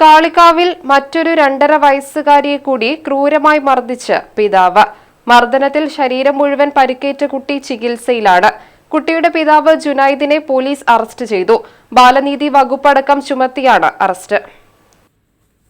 കാളികാവിൽ മറ്റൊരു രണ്ടര വയസ്സുകാരിയെ കൂടി ക്രൂരമായി മർദ്ദിച്ച് പിതാവ്. മർദ്ദനത്തിൽ ശരീരം മുഴുവൻ പരിക്കേറ്റ കുട്ടി ചികിത്സയിലാണ്. കുട്ടിയുടെ പിതാവ് ജുനൈദിനെ പോലീസ് അറസ്റ്റ് ചെയ്തു. ബാലനീതി വകുപ്പടക്കം ചുമത്തിയാണ് അറസ്റ്റ്.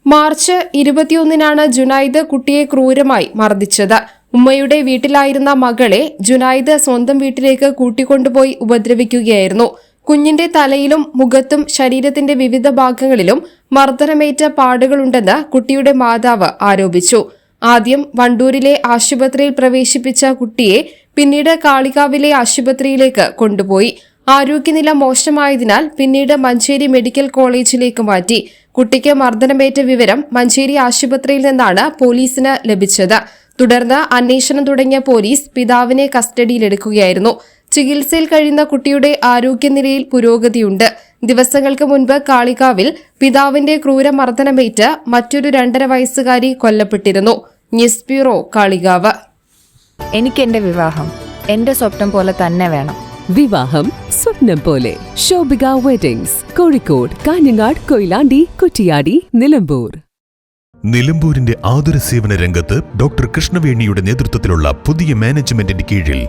മാർച്ച് ഇരുപത്തിയൊന്നിനാണ് ജുനൈദ് കുട്ടിയെ ക്രൂരമായി മർദ്ദിച്ചത്. ഉമ്മയുടെ വീട്ടിലായിരുന്ന മകളെ ജുനൈദ് സ്വന്തം വീട്ടിലേക്ക് കൂട്ടിക്കൊണ്ടുപോയി ഉപദ്രവിക്കുകയായിരുന്നു. കുഞ്ഞിന്റെ തലയിലും മുഖത്തും ശരീരത്തിന്റെ വിവിധ ഭാഗങ്ങളിലും മർദ്ദനമേറ്റ പാടുകളുണ്ടെന്ന് കുട്ടിയുടെ മാതാവ് ആരോപിച്ചു. ആദ്യം വണ്ടൂരിലെ ആശുപത്രിയിൽ പ്രവേശിപ്പിച്ച കുട്ടിയെ പിന്നീട് കാളികാവിലെ ആശുപത്രിയിലേക്ക് കൊണ്ടുപോയി. ആരോഗ്യനില മോശമായതിനാൽ പിന്നീട് മഞ്ചേരി മെഡിക്കൽ കോളേജിലേക്ക് മാറ്റി. കുട്ടിക്ക് മർദ്ദനമേറ്റ വിവരം മഞ്ചേരി ആശുപത്രിയിൽ നിന്നാണ് പോലീസിന് ലഭിച്ചത്. തുടർന്ന് അന്വേഷണം തുടങ്ങിയ പോലീസ് പിതാവിനെ കസ്റ്റഡിയിലെടുക്കുകയായിരുന്നു. ചികിത്സയിൽ കഴിയുന്ന കുട്ടിയുടെ ആരോഗ്യനിലയിൽ പുരോഗതിയുണ്ട്. ദിവസങ്ങൾക്ക് മുൻപ് കാളികാവിൽ പിതാവിന്റെ ക്രൂരമർദ്ദനമേറ്റ് മറ്റൊരു രണ്ടര വയസ്സുകാരി കൊല്ലപ്പെട്ടിരുന്നു. News bureau Kalikavu. എനിക്ക് എന്റെ വിവാഹം എന്റെ സ്വപ്നം പോലെ തന്നെ വേണം. വിവാഹം സ്വപ്നം പോലെ. ശോഭിക വെഡിങ്സ് കോഴിക്കോട് കാഞ്ഞങ്ങാട് കൊയിലാണ്ടി കുറ്റിയാടി നിലമ്പൂർ. നിലമ്പൂരിന്റെ ആതുര സേവന രംഗത്ത് ഡോക്ടർ കൃഷ്ണവേണിയുടെ നേതൃത്വത്തിലുള്ള പുതിയ മാനേജ്മെന്റിന്റെ കീഴിൽ